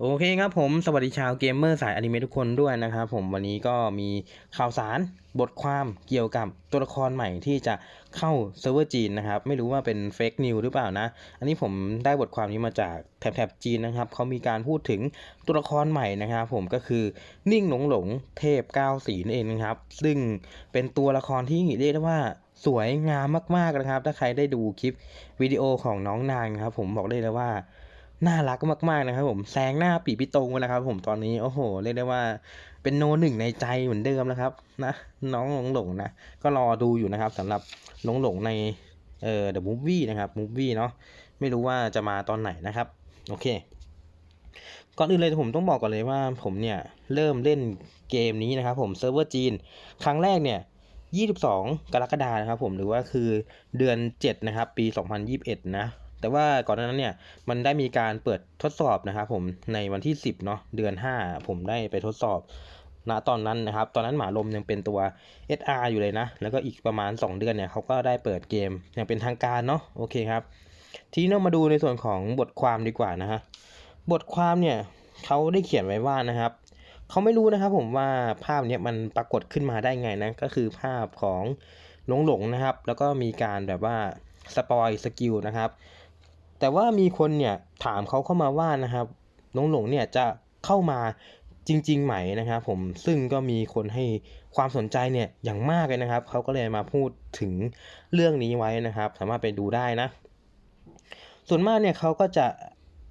โอเคครับผมสวัสดีชาวเกมเมอร์สายอนิเมะทุกคนด้วยนะครับผมวันนี้ก็มีข่าวสารบทความเกี่ยวกับตัวละครใหม่ที่จะเข้าเซิร์ฟเวอร์จีนนะครับ ไม่รู้ว่าเป็นเฟกนิวหรือเปล่านะ อันนี้ผมได้บทความนี้มาจากแถบแถบจีนนะครับเขามีการพูดถึงตัวละครใหม่นะครับผมก็คือนิ่งหลงหลงเทพก้าวสีนั่นเองนะครับ ซึ่งเป็นตัวละครที่เรียกได้ว่าสวยงามมากๆนะครับ ถ้าใครได้ดูคลิปวิดีโอของน้องนางนะครับ ผมบอกได้เลยว่า น่ารักมาก ๆ นะครับผมแซงหน้าปีพี่ตรงไปแล้วครับผมตอนนี้โอ้โห เรียกได้ว่าเป็นโนหนึ่งในใจเหมือนเดิมแล้วครับนะน้องหลงหลงนะ ก็รอดูอยู่นะครับสำหรับหลงหลงในเอ่อ The Movie นะครับ Movie เนาะไม่รู้ว่าจะมาตอนไหนนะครับ โอเค ก่อนอื่นเลยผมต้องบอกก่อนเลยว่าผมเนี่ย เริ่มเล่นเกมนี้นะครับผมเซิร์ฟเวอร์จีน ครั้งแรกเนี่ย22 กรกฎาคมนะครับผมหรือว่าคือเดือน 7 นะครับ ปี 2021 นะ แต่ว่าก่อนหน้านั้นเนี่ยมันได้มีการเปิดทดสอบนะครับผมในวันที่ 10เนาะเดือน 5 ผมได้ไปทดสอบณตอนนั้นนะครับ ตอนนั้นหมาลมยังเป็นตัว SR อยู่เลยนะ แล้วก็อีกประมาณ 2 เดือนเนี่ยเขาก็ได้เปิดเกมอย่างเป็นทางการเนาะโอเคครับ ทีนี้เรามาดูในส่วนของบทความดีกว่านะฮะบทความเนี่ยเขาได้เขียนไว้ว่านะครับเขาไม่รู้นะครับผมว่าภาพเนี้ยมันปรากฏขึ้นมาได้ไงนะก็คือภาพของหลงหลงนะครับ แล้วก็มีการแบบว่าสปอยสกิลนะครับ แต่ว่ามีคนเนี่ยถามเขาเข้ามาว่านะครับหลงหลงเนี่ยจะเข้ามาจริง ๆ ไหมนะครับผมซึ่งก็มีคนให้ความสนใจเนี่ยอย่างมากเลยนะครับเขาก็เลยมาพูดถึงเรื่องนี้ไว้นะครับ สามารถไปดูได้นะ ส่วนมากเนี่ยเขาก็จะ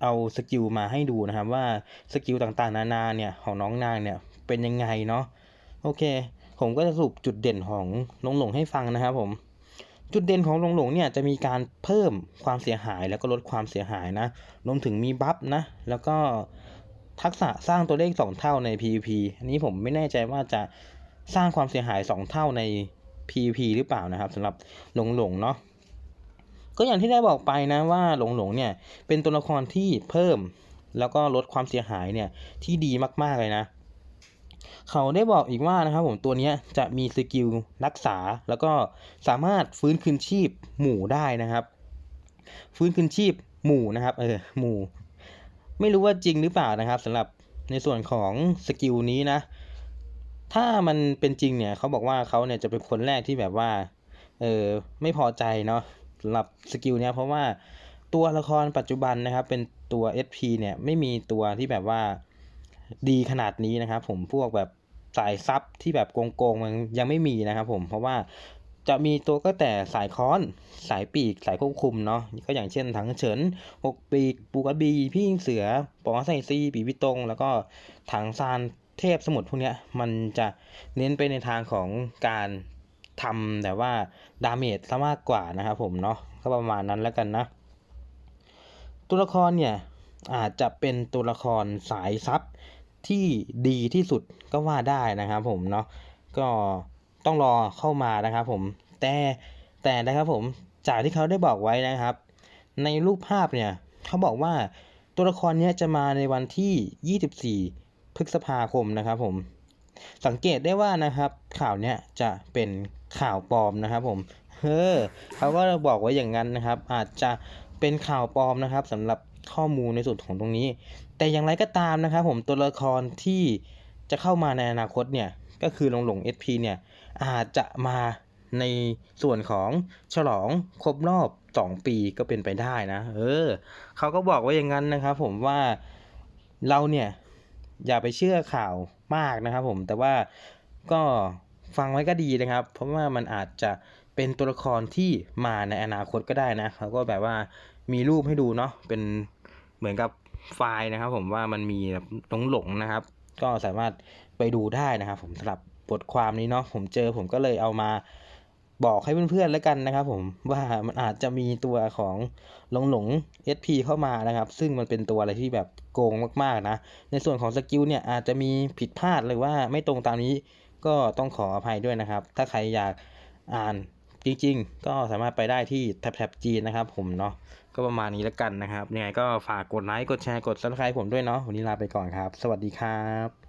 เอาสกิลมาให้ดูนะครับว่าสกิลต่างๆ นานาเนี่ยของน้องนางเนี่ยเป็นยังไงเนาะโอเค ผมก็จะสรุปจุดเด่นของหลงหลงให้ฟังนะครับผม จุดเด่นของหลงหลงเนี่ยจะมีการเพิ่มความเสียหายแล้วก็ลดความเสียหายนะรวมถึงมีบัฟนะแล้วก็ทักษะสร้างตัวเลข 2 เท่าใน PVP อันนี้ผมไม่แน่ใจว่าจะสร้างความเสียหาย 2 เท่าใน PVP หรือเปล่านะครับสำหรับหลงหลงเนาะก็อย่างที่ได้บอกไปนะว่าหลงหลงเนี่ยเป็นตัวละครที่เพิ่มแล้วก็ลดความเสียหายเนี่ยที่ดีมากๆเลยนะ เขาได้บอกอีกว่านะครับผมตัวนี้จะมีสกิลรักษา แล้วก็สามารถฟื้นคืนชีพหมู่ได้นะครับ ฟื้นคืนชีพหมู่นะครับเออหมู่ ไม่รู้ว่าจริงหรือเปล่านะครับสำหรับในส่วนของสกิลนี้นะ ถ้ามันเป็นจริงเนี่ยเขาบอกว่าเขาเนี่ยจะเป็นคนแรกที่แบบว่าเออไม่พอใจเนาะสำหรับสกิลเนี้ยเพราะว่าตัวละครปัจจุบันนะครับ เป็นตัว SP เนี่ยไม่มีตัวที่แบบว่า ดีขนาดนี้นะครับผมพวกแบบสายซับที่แบบโกงๆมันยังไม่มีนะครับผมเพราะว่าจะมีตัวก็แต่สายค้อน สายปีก สายควบคุมเนาะก็อย่างเช่นถังเฉินหกปีกปูกระบีพี่ยิงเสือปอไซซีปีพิตง แล้วก็ถังซานเทพสมุทรพวกเนี้ยมันจะเน้นไปในทางของการทำแต่ว่าดาเมจซะมากกว่านะครับผมเนาะก็ประมาณนั้นแล้วกันนะ ตัวละครเนี่ยอาจจะเป็นตัวละครสายซับ ที่ดีที่สุดก็ว่าได้นะครับผมเนาะก็ต้องรอเข้ามานะครับผมแต่แต่นะครับผมจากที่เขาได้บอกไว้นะครับ ในรูปภาพเนี่ยเขาบอกว่าตัวละครเนี้ยจะมาในวันที่ 24 พฤษภาคมนะครับผมสังเกตได้ว่านะครับข่าวเนี้ยจะเป็นข่าวปลอมนะครับผมเฮ้อเขาก็บอกไว้อย่างนั้นนะครับ อาจจะเป็นข่าวปลอมนะครับสำหรับข้อมูลในส่วนของตรงนี้ แต่อย่างไรก็ตามนะครับผมตัวละครที่จะเข้ามาในอนาคตเนี่ยก็คือหลงหลง SP เนี่ยอาจจะมาในส่วนของฉลองครบรอบ 2 ปีก็เป็นไปได้นะ เออเขาก็บอกไว้อย่างนั้นนะครับผมว่าเราเนี่ยอย่าไปเชื่อข่าวมากนะครับผมแต่ว่าก็ฟังไว้ก็ดีนะครับ เพราะว่ามันอาจจะเป็นตัวละครที่มาในอนาคตก็ได้นะเขาก็แบบว่ามีรูปให้ดูเนาะเป็นเหมือนกับ ไฟล์นะครับ ผมว่ามันมีแบบหลงหลงนะครับ ก็สามารถไปดูได้นะครับ ผมสำหรับบทความนี้เนาะผมเจอผมก็เลยเอามาบอกให้เพื่อนๆแล้วกันนะครับ ผมว่ามันอาจจะมีตัวของหลงหลง SP เข้ามานะครับ ซึ่งมันเป็นตัวอะไรที่แบบโกงมากๆนะ ในส่วนของสกิลเนี่ยอาจจะมีผิดพลาดหรือว่าไม่ตรงตามนี้ก็ต้องขออภัยด้วยนะครับ ถ้าใครอยากอ่าน จริงๆ ก็สามารถไปได้ที่แท็บจีนนะครับ ผมเนาะก็ประมาณนี้แล้วกันนะครับยังไงก็ฝากกดไลค์กดแชร์กดซับสไครต์ผมด้วยเนาะวันนี้ลาไปก่อนครับ สวัสดีครับ